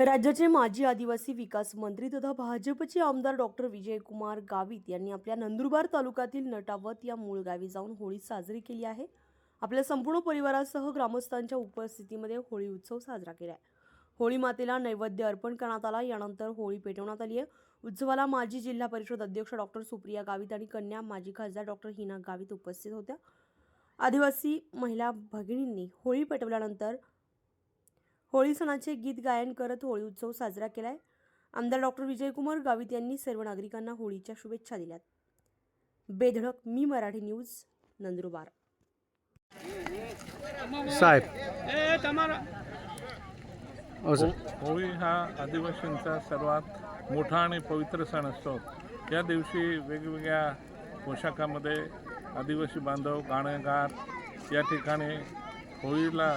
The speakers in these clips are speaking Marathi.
राज्याचे माजी आदिवासी विकास मंत्री तथा भाजपचे आमदार डॉक्टर विजयकुमार गावित यांनी आपल्या नंदुरबार तालुक्यातील नटावत या मूळ गावी जाऊन होळी साजरी केली आहे. आपल्या संपूर्ण परिवारासह ग्रामस्थांच्या उपस्थितीमध्ये होळी उत्सव साजरा केलाय. होळी मातेला नैवेद्य अर्पण करण्यात आला. यानंतर होळी पेटवण्यात आली आहे. उत्सवाला माजी जिल्हा परिषद अध्यक्ष डॉक्टर सुप्रिया गावित आणि कन्या माजी खासदार डॉक्टर हिना गावित उपस्थित होत्या. आदिवासी महिला भगिनींनी होळी पेटवल्यानंतर होळी सणाचे गीत गायन करत होळी उत्सव साजरा केला आहे आमदार डॉक्टर विजयकुमार गावित यांनी सर्व नागरिकांना होळीच्या शुभेच्छा दिल्यात. बेधडक मी मराठी न्यूज नंदुरबार. साहेब. हो, होळी हा आदिवासींचा सर्वात मोठा आणि पवित्र सण असतो. या दिवशी वेगवेगळ्या पोशाखामध्ये आदिवासी बांधव गाणं गात या ठिकाणी होळीला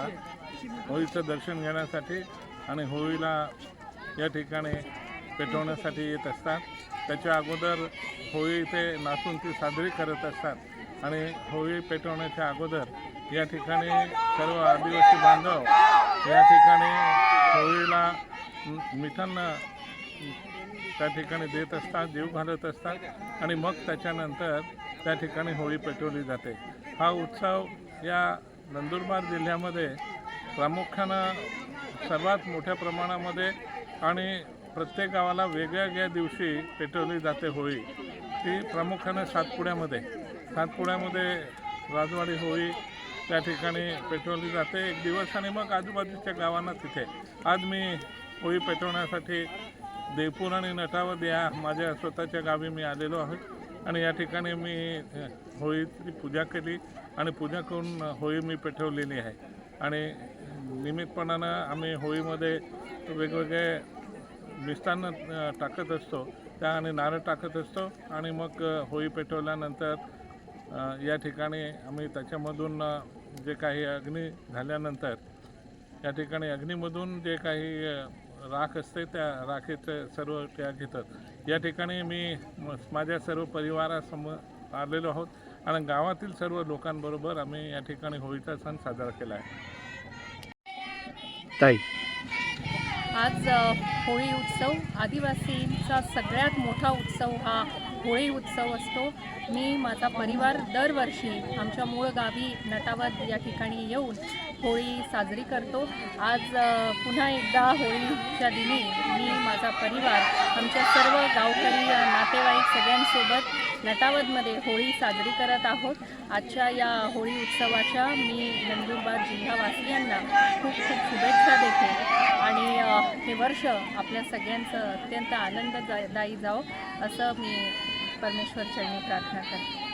होळीचं दर्शन घेण्यासाठी आणि होळीला या ठिकाणी पेटवण्यासाठी येत असतात. त्याच्या अगोदर होळी इथे नाचून ती साजरी करत असतात आणि होळी पेटवण्याच्या अगोदर या ठिकाणी सर्व आदिवासी बांधव या ठिकाणी होळीला मिठांना त्या ठिकाणी देत असतात जीव घालत असतात आणि मग त्याच्यानंतर त्या ठिकाणी होळी पेटवली जाते. हा उत्सव या नंदुरबार जिल्ह्यामध्ये प्रामुख्यानं सर्वात मोठ्या प्रमाणामध्ये आणि प्रत्येक गावाला वेगळ्या वेगळ्या दिवशी पेटवली जाते होळी. ती प्रामुख्यानं सातपुड्यामध्ये. सातपुड्यामध्ये राजवाडी होळी त्या ठिकाणी पेटवली जाते. एक दिवस आणि मग आजूबाजूच्या गावांना तिथे. आज मी होळी पेटवण्यासाठी देवपूर आणि नटावद या माझ्या स्वतःच्या गावी मी आलेलो आहे. आणि या ठिकाणी मी होळीची पूजा केली आणि पूजा करून होळी मी पेटवलेली आहे. आणि निमित्तपणानं आम्ही होळीमध्ये वेगवेगळे मिष्टान्न टाकत असतो. त्या आणि नारळ टाकत असतो आणि मग होळी पेटवल्यानंतर या ठिकाणी आम्ही त्याच्यामधून जे काही अग्नी झाल्यानंतर या ठिकाणी अग्नीमधून जे काही राख असते त्या राखेचं सर्व त्या घेतात. या ठिकाणी मी म- माझ्या सर्व परिवारासमोर आलेलो आहोत आणि गावातील सर्व लोकांबरोबर आम्ही या ठिकाणी होळीचा सण साजरा केला आहे. ताई. आज होळी उत्सव आदिवासींचा सगळ्यात मोठा उत्सव हा होळी उत्सव असतो. मी माझा परिवार दरवर्षी आमच्या मूळ गावी नटावद या ठिकाणी येऊन होळी साजरी करतो. आज पुन्हा एकदा होळीच्या दिनी मी माझा परिवार आमच्या सर्व गावकरी नातेवाईक सगळ्यांसोबत नटावदमध्ये होळी साजरी करत आहोत. आजच्या या होळी उत्सवाच्या मी नंदुरबार जिल्हावासियांना खूप खूप शुभेच्छा देते. आणि हे वर्ष आपल्या सगळ्यांचं अत्यंत आनंददायी जावं असं मी परमेश्वर चरणी प्रार्थना करते.